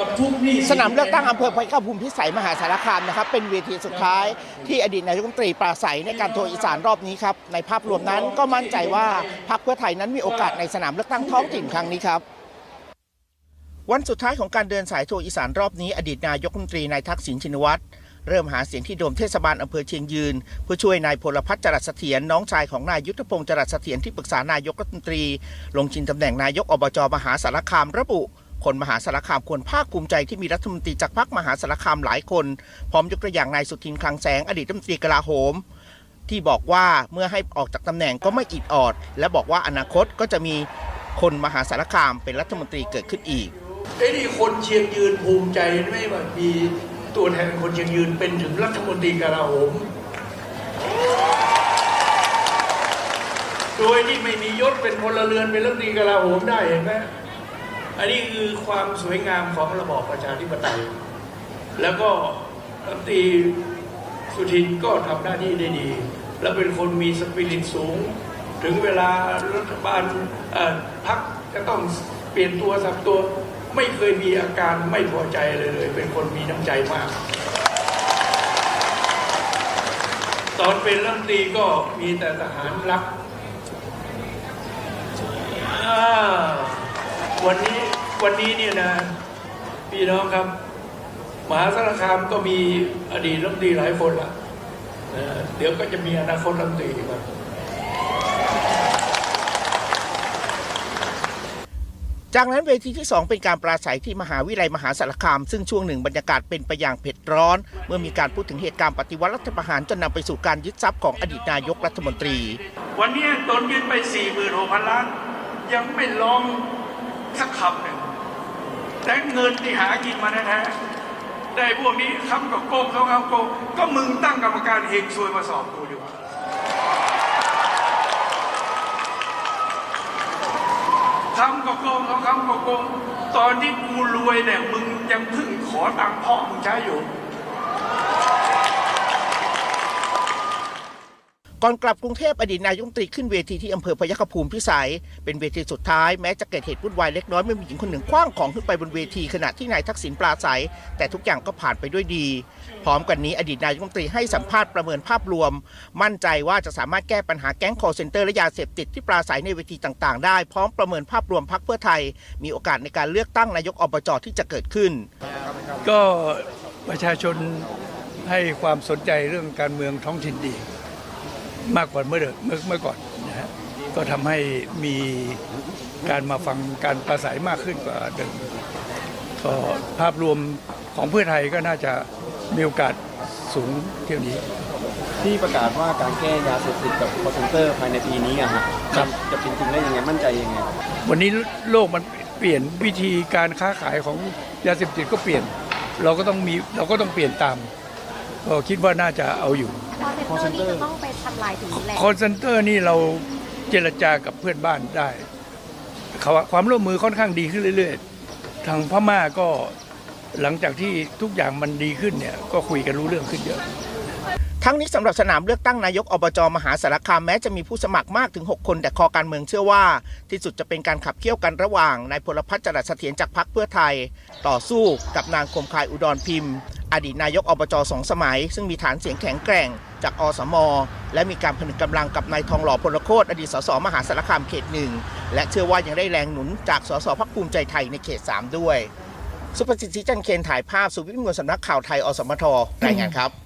กับทุกหนี่สนามเลือกตั้งอำเภอพระภูมิพิสัยมหาสารคามนะครับ เป็นเวทีสุดท้ายที่อดีตนายกรัฐมนตรีปราศัยในการทัวร์อีสานรอบนี้ครับ ในภาพรวมนั้นก็มั่นใจว่าพรรคเพื่อไทยนั้นมีโอกาสในสนามเลือกตั้งท้องถิ่นครั้งนี้ครับวันสุดท้ายของการเดินสายทัวร์อีสานรอบนี้ อดีตนายกรัฐมนตรีนายทักษิณชินวัตรเริ่มหาเสียงที่โดมเทศบาลอำเภอเชียงยืน เพื่อช่วยนายพลพัฒน์จรัสเสถียรน้องชายของนายยุทธพงศ์จรัสเสถียรที่ปรึกษานายกรัฐมนตรี ลงชิงตำแหน่งนายกอบจมหาสารคามระบุ คนมหาสารคามควรภาคภูมิใจที่มีรัฐมนตรีจากพรรคมหาสารคามหลายคน พร้อมยกตัวอย่างนายสุทินคลังแสงอดีตรัฐมนตรีกลาโหม ที่บอกว่าเมื่อให้ออกจากตำแหน่งก็ไม่อิดออด และบอกว่าอนาคตก็จะมีคนมหาสารคามเป็นรัฐมนตรีเกิดขึ้นอีกไอ้นี่คนเชียงยืนภูมิใจไม่ว่ามีตัวแทนคนเชียงยืนเป็นถึงรัฐมนตรีกลาโหมโดยที่ไม่มียศเป็นพลเรือนเป็นรัฐมนตรีกลาโหมได้เห็นไหม อันนี้คือความสวยงามของระบอบประชาธิปไตย แล้วก็รัฐมนตรีสุทินก็ทำหน้าที่ได้ดี และเป็นคนมีสปิริตสูง ถึงเวลารัฐบาลพักจะต้องเปลี่ยนตัวสับตัวไม่เคยมีอาการไม่พอใจเลยเลย เป็นคนมีน้ำใจมาก ตอนเป็นรัฐมนตรีก็มีแต่ทหารรักวันนี้ วันนี้เนี่ยนะพี่น้องครับมหาสารคามก็มีอดีตรัฐมนตรีหลายคนละเอ่อเดี๋ยวก็จะมีอนาคตรัฐมนตรีครับจากนั้นเวทีที่ 2 เป็นการปราศัยที่มหาวิทยาลัยมหาสารคาม ซึ่งช่วงหนึ่งบรรยากาศเป็นไปอย่างเผ็ดร้อน เมื่อมีการพูดถึงเหตุการณ์ปฏิวัติรัฐประหารจนนำไปสู่การยึดทรัพย์ของอดีตนายกรัฐมนตรี วันนี้ตนยึดไป4 6 0 0 0ล้าน ยังไม่ร้องสักคำหนึ่ง แต่เงินที่หากินมาแท้ๆได้พวกนี้คำกับโกงเขาเอาโกงก็มึงตั้งกรรมการเฮงซวยมาสอบกูดีกว่าคำกับโกงเขาคำกับโกงตอนที่กูรวยเนี่ยมึงยังเพึ่งขอตังค์พ่อมึงใช้อยู่ ก่อนกลับกรุงเทพอดีตนายกมตรีขึ้นเวทีที่อำเภอพยัคฆภูมิพิสัย เป็นเวทีสุดท้ายแม้จะเกิดเหตุวุ่นวายเล็กน้อยเมื่อมีหญิงคนหนึ่งคว้างของขึ้นไปบนเวทีขณะที่นายทักษิณปราศัย แต่ทุกอย่างก็ผ่านไปด้วยดี พร้อมกันนี้อดีตนายกมตรีให้สัมภาษณ์ประเมินภาพรวม มั่นใจว่าจะสามารถแก้ปัญหาแก๊งคอร์เซนเตอร์และยาเสพติดที่ปราศัยในเวทีต่างๆ ได้พร้อมประเมินภาพรวมพรรคเพื่อไทย มีโอกาสในการเลือกตั้งนายกอบจที่จะเกิดขึ้น ก็ประชาชนให้ความสนใจเรื่องการเมืองท้องถิ่นดี มากกว่าเมื่อเดิมเมื่อเมื่อก่อนนะฮะก็ทำให้มีการมาฟังการประสัยมากขึ้นกว่าเดิมก็ภาพรวมของเพื่อไทยก็น่าจะมีโอกาสสูงเที่ยวนี้ ที่ประกาศว่าการแก้ยาเสพติดกับคอร์เซนเตอร์ภายในปีนี้อะฮะครับจะเป็นจริงได้ยังไงมั่นใจยังไงวันนี้โลกมันเปลี่ยนวิธีการค้าขายของยาเสพติดก็เปลี่ยน เราก็ต้องมีเราก็ต้องเปลี่ยนตาม ก็คิดว่าน่าจะเอาอยู่คอเซ็นเตอร์นี่จะต้องไปทำลายถึงแหล่งคอนเซนเตอร์นี่เราเจรจากับเพื่อนบ้านได้เขาความร่วมมือค่อนข้างดีขึ้นเรื่อย ๆ ทางพม่าก็หลังจากที่ทุกอย่างมันดีขึ้นเนี่ยก็คุยกันรู้เรื่องขึ้นเยอะทั้งนี้สำหรับสนามเลือกตั้งนายกอบจมหาสารคามแม้จะมีผู้สมัครมากถึง 6 คน แต่คอการเมืองเชื่อว่า ที่สุดจะเป็นการขับเคี่ยวกันระหว่างนายพลพัฒน์จรัสเสถียรจากพรรคเพื่อไทย ต่อสู้กับนางคมคายอุดรพิมพ์ อดีตนายกอบจสองสมัย ซึ่งมีฐานเสียงแข็งแกร่งจากอสม และมีการผนึกกำลังกับนายทองหล่อพลโคตอดีตสสมหาสารคามเขตหนึ่งและเชื่อว่ายังได้แรงหนุนจากสสพักภูมิใจไทยในเขตสามด้วย สุภสิทธิจันเคนถ่ายภาพสุวิทย์มวลสำนักข่าวไทยอสมทรายงานครับ